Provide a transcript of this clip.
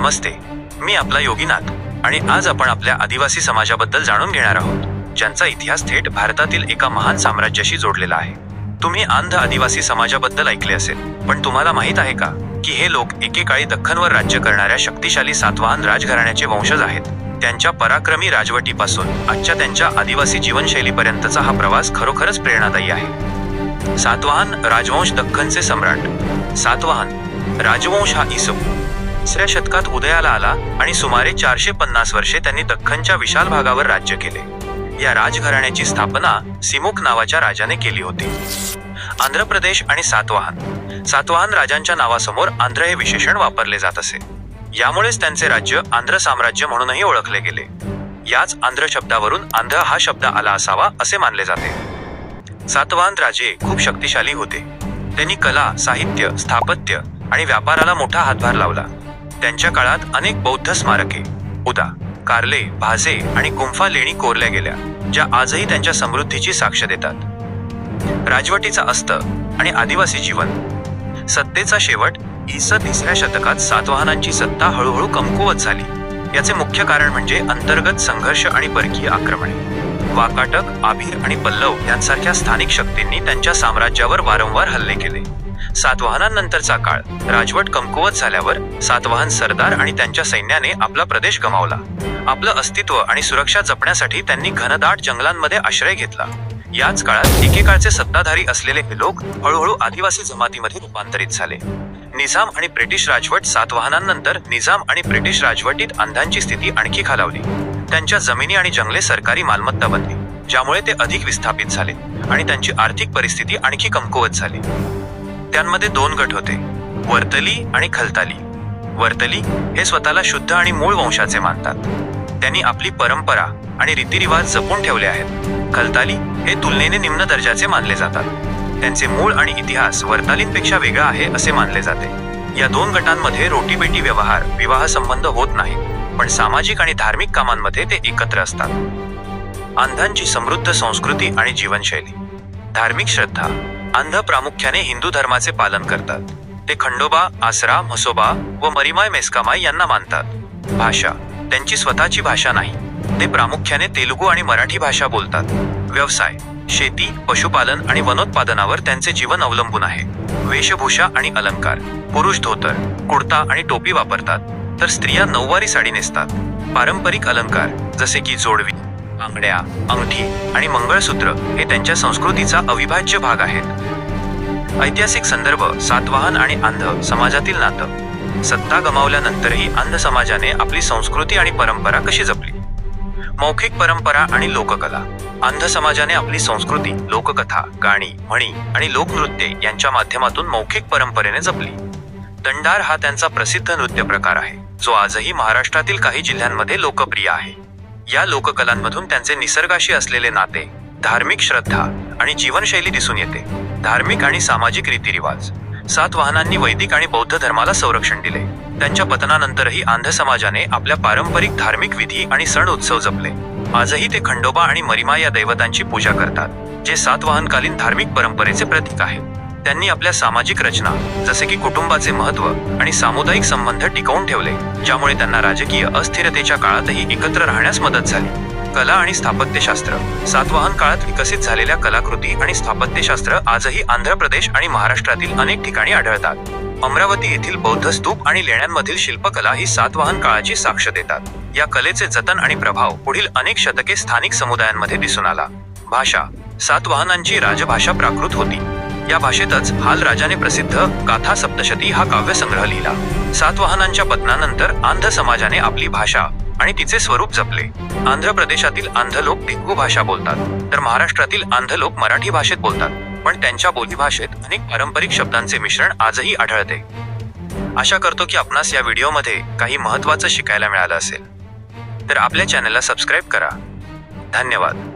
नमस्ते. मी आपला योगीनाथ आणि आज आपण आपल्या आदिवासी समाजाबद्दल जाणून घेणार आहोत ज्यांचा इतिहास थेट भारतातील एका महान साम्राज्याशी जोडलेला आहे. तुम्ही आंध आदिवासी समाजाबद्दल ऐकले असेल पण तुम्हाला माहीत आहे का की हे लोक एकेकाळी दख्खनवर राज्य करणाऱ्या शक्तिशाली सातवाहन राजघराण्याचे वंशज आहेत? त्यांच्या पराक्रमी राजवटीपासून आजच्या त्यांच्या आदिवासी जीवनशैलीपर्यंतचा हा प्रवास खरोखरच प्रेरणादायी आहे. सातवाहन राजवंश दख्खनचे सम्राट. सातवाहन राजवंश हा इसम तिसऱ्या शतकात उदयाला आला आणि सुमारे चारशे पन्नास वर्षे त्यांनी दख्खनच्या विशाल भागावर राज्य केले. या राजघराण्याची स्थापना सिमोक नावाच्या राजाने केली होती. आंध्र प्रदेश आणि सातवाहन. सातवाहन राजांच्या नावासमोर आंध्र हे विशेषण वापरले जात असे. यामुळेच त्यांचे राज्य आंध्र साम्राज्य म्हणूनही ओळखले गेले. याच आंध्र शब्दावरून आंध्र हा शब्द आला असावा असे मानले जाते. सातवाहन राजे खूप शक्तिशाली होते. त्यांनी कला साहित्य स्थापत्य आणि व्यापाराला मोठा हातभार लावला. त्यांच्या काळात अनेक बौद्ध स्मारके उदा कार्ले भाजे आणि गुंफा लेणी कोरल्या गेल्या ज्या आजही त्यांच्या समृद्धीची साक्ष देतात. राजवटीचा अस्त आणि आदिवासी जीवन. सत्तेचा शेवट इस तिसऱ्या शतकात सातवाहनांची सत्ता हळूहळू कमकुवत झाली. याचे मुख्य कारण म्हणजे अंतर्गत संघर्ष आणि परकीय आक्रमणे. वाकाटक आभीर आणि पल्लव यांसारख्या स्थानिक शक्तींनी त्यांच्या साम्राज्यावर वारंवार हल्ले केले. सातवाहनांनंतरचा काळ. राजवट कमकुवत झाल्यावर सातवाहन सरदार आणि त्यांच्या सैन्याने आपला प्रदेश गमावला. आपलं अस्तित्व आणि सुरक्षा जपण्यासाठी त्यांनी घनदाट जंगलांमध्ये आश्रय घेतला. याच काळात एकेकाळचे सत्ताधारी असलेले हे लोक हळूहळू आदिवासी जमातीमध्ये रूपांतरित झाले. निजाम आणि ब्रिटिश राजवट सातवाहनांनंतर निजाम आणि ब्रिटिश राजवटीत अंधांची स्थिती आणखी खालावली. त्यांच्या जमिनी आणि जंगले सरकारी मालमत्ता बनली ज्यामुळे ते अधिक विस्थापित झाले आणि त्यांची आर्थिक परिस्थिती आणखी कमकुवत झाली. त्यांमध्ये दोन गट होते वर्तली आणि खलताली. वर्तली हे स्वतःला शुद्ध आणि मूळ वंशाचे मानतात. त्यांनी आपली परंपरा आणि रीतिरिवाज जपून ठेवले आहेत. खलताली हे तुलनेने निम्न दर्जाचे मानले जातात. त्यांचे मूळ आणि इतिहास वर्तालींपेक्षा वेगळा आहे असे मानले जाते. या दोन गटांमध्ये रोटीबेटी व्यवहार विवाह संबंध होत नाही पण सामाजिक आणि धार्मिक कामांमध्ये ते एकत्र असतात. आंधांची समृद्ध संस्कृती आणि जीवनशैली. धार्मिक श्रद्धा अंध प्रामुख्याने हिंदू धर्माचे पालन करतात. ते खंडोबा आसरा म्हसोबा व मरिमाय मेस्कामाय यांना मानतात. भाषा त्यांची स्वतःची भाषा नाही. ते प्रामुख्याने तेलुगू आणि मराठी भाषा बोलतात. व्यवसाय शेती पशुपालन आणि वनोत्पादनावर त्यांचे जीवन अवलंबून आहे. वेशभूषा आणि अलंकार पुरुष धोतर कुर्ता आणि टोपी वापरतात. तर स्त्रिया नऊवारी साडी नेसतात. पारंपरिक अलंकार जसे की जोडवी बांगड्या अंगठी आणि मंगळसूत्र हे त्यांच्या संस्कृतीचा अविभाज्य भाग आहेत. ऐतिहासिक संदर्भ सातवाहन आणि अंध समाजातील नातं. सत्ता गमावल्यानंतरही अंध समाजाने आपली संस्कृती आणि परंपरा कशी जपली? मौखिक परंपरा आणि लोककला. अंध समाजाने आपली संस्कृती लोककथा गाणी म्हणी आणि लोकनृत्ये यांच्या माध्यमातून मौखिक परंपरेने जपली. दंडार हा त्यांचा प्रसिद्ध नृत्य प्रकार आहे. जो आजही महाराष्ट्रातील काही जिल्ह्यांमध्ये लोकप्रिय आहे. या लोककलांमधून त्यांचे निसर्गाशी असलेले नाते धार्मिक श्रद्धा आणि जीवनशैली दिसून येते. धार्मिक आणि सामाजिक रीतिरिवाज. सातवाहनांनी वैदिक आणि बौद्ध धर्माला संरक्षण दिले. त्यांच्या पतनानंतरही आंध समाजाने आपल्या पारंपरिक धार्मिक विधी आणि सण उत्सव जपले. आजही ते खंडोबा आणि मरिमा या दैवतांची पूजा करतात जे सातवाहनकालीन धार्मिक परंपरेचे प्रतीक आहे त्यांनी आपल्या सामाजिक रचना जसे की कुटुंबाचे महत्त्व आणि सामुदायिक संबंध टिकवून ठेवले ज्यामुळे त्यांना राजकीय अस्थिरतेच्या काळातही एकत्र राहण्यास मदत झाली. कला आणि स्थापत्यशास्त्र सातवाहन काळात विकसित झालेल्या कलाकृती आणि स्थापत्यशास्त्र आजही आंध्र प्रदेश आणि महाराष्ट्रातील अनेक ठिकाणी आढळतात. अमरावती येथील बौद्ध स्तूप आणि लेण्यांमधील शिल्पकला ही सातवाहन काळाची साक्ष देतात. या कलेचे जतन आणि प्रभाव पुढील अनेक शतके स्थानिक समुदायांमध्ये दिसून आला. भाषा सातवाहनांची राजभाषा प्राकृत होती. या भाषेतच हाल राजाने प्रसिद्ध गाथा सप्तशती हा काव्यसंग्रह लिहिला. सातवाहनांच्या पतनानंतर आंध्र समाजाने आपली भाषा आणि तिचे स्वरूप जपले. आंध्र प्रदेशातील आंध लोक भिंगू भाषा बोलतात. तर महाराष्ट्रातील आंध लोक मराठी भाषेत बोलतात. पण त्यांच्या बोलीभाषेत अनेक पारंपरिक शब्दांचे मिश्रण आजही आढळते. आशा करतो की आपणास या व्हिडिओमध्ये काही महत्त्वाचं शिकायला मिळालं असेल. तर आपल्या चॅनलला सबस्क्राईब करा. धन्यवाद.